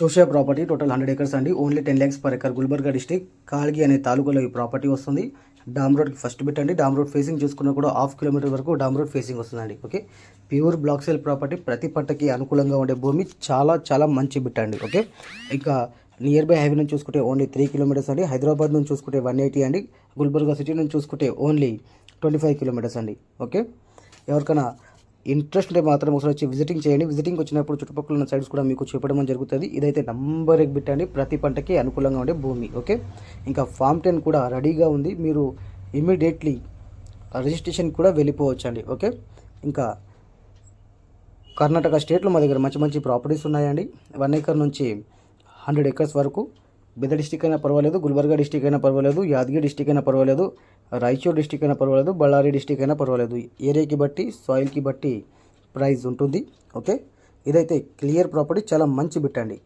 చూసే property total hundred acres అండి. Only ten lakhs per acre Gulbarga district Kalgi అనే తాలూకాలో ఈ ప్రాపర్టీ వస్తుంది. డామ్ రోడ్కి ఫస్ట్ బిట్ అండి. డామ్ రోడ్ ఫేసింగ్ చూసుకున్నా కూడా హాఫ్ కిలోమీటర్ వరకు డామ్ రోడ్ ఫేసింగ్ వస్తుందండి. Okay? Pure black soil property ప్రతి పంటకి అనుకూలంగా ఉండే భూమి చాలా చాలా మంచి బిట్ అండి. ఓకే? ఇంకా నియర్ బై హైవే నుంచి చూసుకుంటే ఓన్లీ త్రీ కిలోమీటర్స్ అండి. హైదరాబాద్ నుంచి చూసుకుంటే వన్ ఎయిటీ అండి. గుల్బర్గా సిటీ నుంచి చూసుకుంటే ఓన్లీ ట్వంటీ ఫైవ్ కిలోమీటర్స్ అండి. ఓకే? ఎవరికైనా ఇంట్రెస్ట్ ఉంటే మాత్రం ఒకసారి వచ్చి విజిటింగ్ చేయండి. విజిటింగ్ వచ్చినప్పుడు చుట్టుపక్కల ఉన్న సైడ్స్ కూడా మీకు చూపడం జరుగుతుంది. ఇదైతే నంబర్ ఎగ్ బిట్ అండి ప్రతి పంటకి అనుకూలంగా ఉండే భూమి ఓకే ఇంకా ఫామ్ టెన్ కూడా రెడీగా ఉంది. మీరు ఇమీడియట్లీ రిజిస్ట్రేషన్ కూడా వెళ్ళిపోవచ్చు అండి ఓకే ఇంకా కర్ణాటక స్టేట్లో మా దగ్గర మంచి మంచి ప్రాపర్టీస్ ఉన్నాయండి. వన్ ఏకర్ నుంచి హండ్రెడ్ ఎకర్స్ వరకు బెద డిస్టిక్ అయినా పర్వాలేదు గుల్బర్గా డిస్టిక్ అయినా పర్వాలేదు యాదగిరి డిస్టిక్ అయినా పర్వాలేదు రాయచూర్ డిస్టిక్ అయినా పర్వాలేదు బళ్ళారి డిస్టిక్ అయినా పర్వాలేదు. ఏరియాకి బట్టి సాయిల్కి బట్టి ప్రైస్ ఉంటుంది. ఓకే? ఇదైతే క్లియర్ ప్రాపర్టీ చాలా మంచి బిట్ అండి.